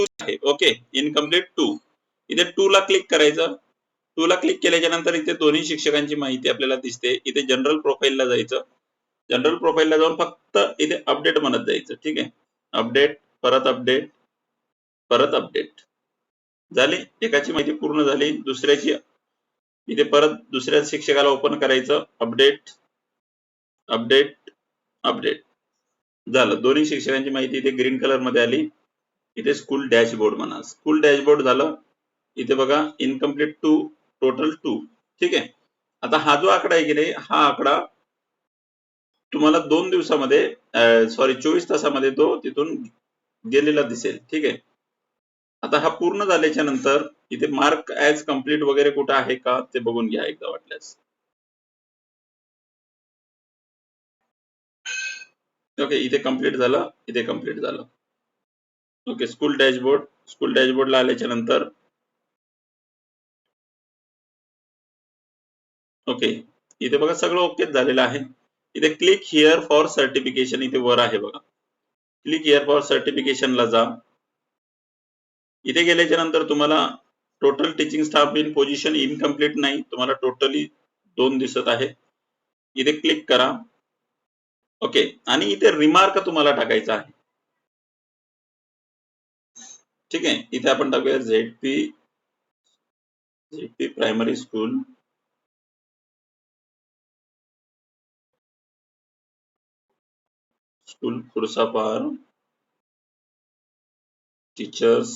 आहे. Okay incomplete two इथे two ला क्लिक करायचं. टू ला क्लिक केल्याच्यानंतर इथे दोन्ही शिक्षकांची माहिती आपल्याला दिसते. इथे जनरल प्रोफाईलला जायचं. जनरल प्रोफाईलला जाऊन फक्त इथे अपडेट म्हणत जायचं. ठीक आहे? अपडेट परत अपडेट परत अपडेट झाली? एकाची माहिती पूर्ण झाली. दुसऱ्याची इथे परत दुसऱ्या शिक्षकाला ओपन करायचं. अपडेट अपडेट अपडेट झालं. दोन्ही शिक्षकांची माहिती इथे ग्रीन कलरमध्ये आली. इथे स्कूल डॅशबोर्ड म्हणा. स्कूल डॅशबोर्ड झालं इथे बघा इनकम्प्लीट टू टोटल टू ठीक आहे? आता हा जो आकडा आहे की नाही हा आकडा तुम्हाला दोन दिवसामध्ये सॉरी चोवीस तासामध्ये तो तिथून गेलेला दिसेल. ठीक आहे? आता हा पूर्ण झाल्याच्यानंतर इथे मार्क ऍज कंप्लीट वगैरे कुठं आहे का ते बघून घ्या एकदा वाटल्यास. ओके इथे कंप्लीट झालं इथे कंप्लीट झालं. ओके स्कूल डॅशबोर्ड स्कूल डॅशबोर्डला आल्याच्यानंतर. ओके इथे बघा सगळं ओके झालेलं आहे. इथे क्लिक हिअर फॉर सर्टिफिकेशन इथे वर आहे बघा. क्लिक हिअर फॉर सर्टिफिकेशनला जा. इथे गेल्याच्यानंतर तुम्हाला total teaching staff in position incomplete नाही. तुम्हाला टोटली दोन दिसत आहे. इथे क्लिक करा. ओके आणि इथे रिमार्क तुम्हाला टाकायचा आहे. ठीक आहे. इथे आपण टाकूया Z P Z P primary school school Khursapar teachers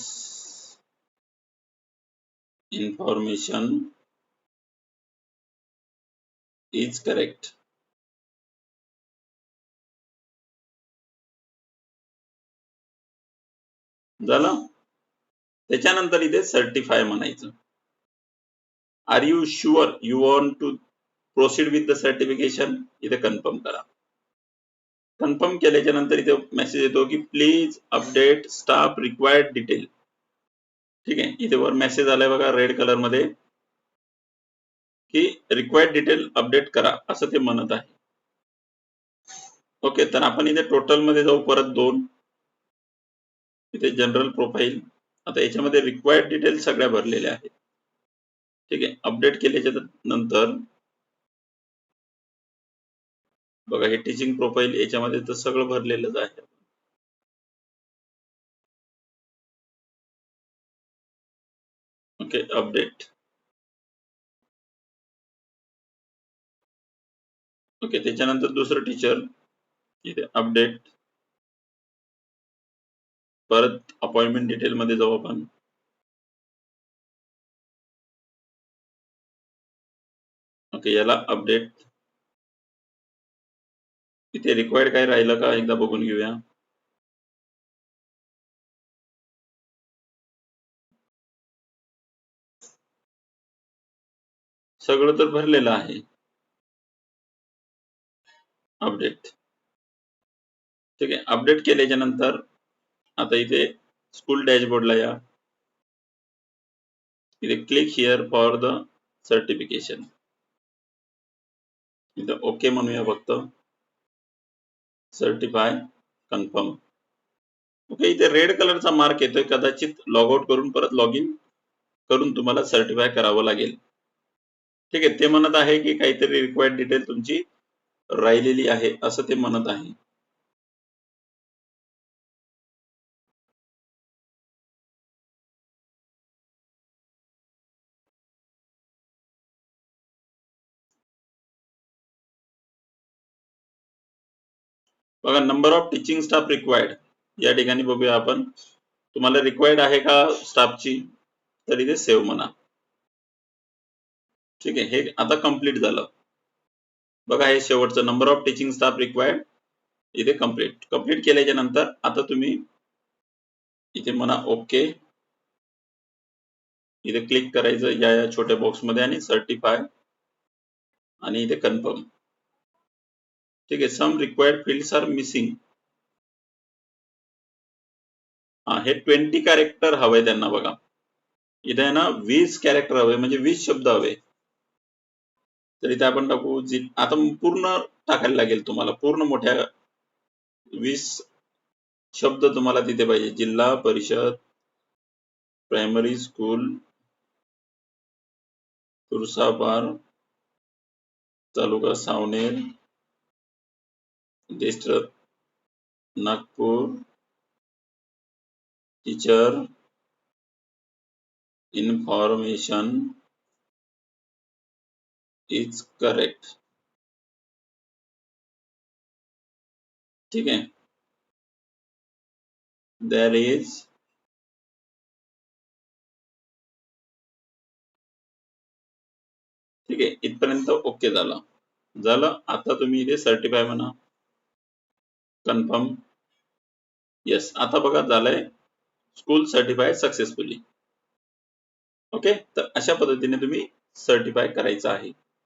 information is correct झालं? त्याच्यानंतर इथे सर्टिफाय म्हणायचं. Are you sure you want to proceed with the certification इथे कन्फर्म करा. कन्फर्म केल्याच्यानंतर इथे मेसेज येतो की please update staff required detail ठीक आहे? इथे वर मेसेज आलाय बघा रेड कलरमध्ये. की रिक्वायर्ड डिटेल अपडेट करा असं ते म्हणत आहे. ओके तर आपण इथे टोटलमध्ये जाऊ परत दोन. इथे जनरल प्रोफाईल आता याच्यामध्ये रिक्वायर्ड डिटेल सगळ्या भरलेल्या आहेत. ठीक आहे अपडेट केल्याच्यानंतर बघा हे टीचिंग प्रोफाईल याच्यामध्ये तर सगळं भरलेलंच आहे. ओके अपडेट ओके त्याच्यानंतर दुसरं टीचर इथे अपडेट परत अपॉइंटमेंट डिटेल मध्ये जाऊ आपण. ओके याला अपडेट इथे रिक्वायर्ड काय राहिलं का? एकदा बघून घेऊया. सगळं तर भरलेलं आहे. अपडेट ठीक आहे अपडेट केल्याच्यानंतर आता इथे स्कूल डॅशबोर्डला या. इथे click here for the certification इथे ओके म्हणूया फक्त. सर्टिफाय कन्फर्म ओके इथे रेड कलरचा मार्क येतोय. कदाचित लॉग आउट करून परत लॉग इन करून तुम्हाला सर्टिफाय करावं लागेल. ठीक आहे ते म्हणत आहे की काहीतरी रिक्वायर्ड डिटेल तुमची राहिलेली आहे असं ते म्हणत आहे. बघा number of teaching staff required या ठिकाणी बघूया आपण. तुम्हाला रिक्वायर्ड आहे का स्टाफची तर इथे सेव्ह म्हणा. ठीक आहे हे आता कंप्लीट झालं. बघा हे शेवटचं number of teaching staff required इथे कंप्लीट कंप्लीट केल्याच्यानंतर आता तुम्ही इथे म्हणा ओके इथे क्लिक करायचं या या छोट्या बॉक्समध्ये आणि सर्टिफाय आणि इथे कन्फर्म ठीक आहे. Some required field are missing हे ट्वेंटी कॅरेक्टर हवे त्यांना बघा. इथे आहे ना वीस कॅरेक्टर हवे म्हणजे वीस शब्द हवे. तर इथे आपण टाकू जी आता पूर्ण टाकायला लागेल तुम्हाला. पूर्ण मोठ्या वीस शब्द तुम्हाला तिथे पाहिजे. Zilla Parishad primary school Tulsabar taluka Savner district Nagpur teacher information is correct ठीक आहे? There इज ठीक आहे इथपर्यंत ओके झालं. झालं आता तुम्ही इथे सर्टिफाय म्हणा. कन्फर्म. येस आता बघा झालंय स्कूल सर्टिफाय सक्सेसफुली ओके तर अशा पद्धतीने तुम्ही सर्टिफाय करायचं आहे.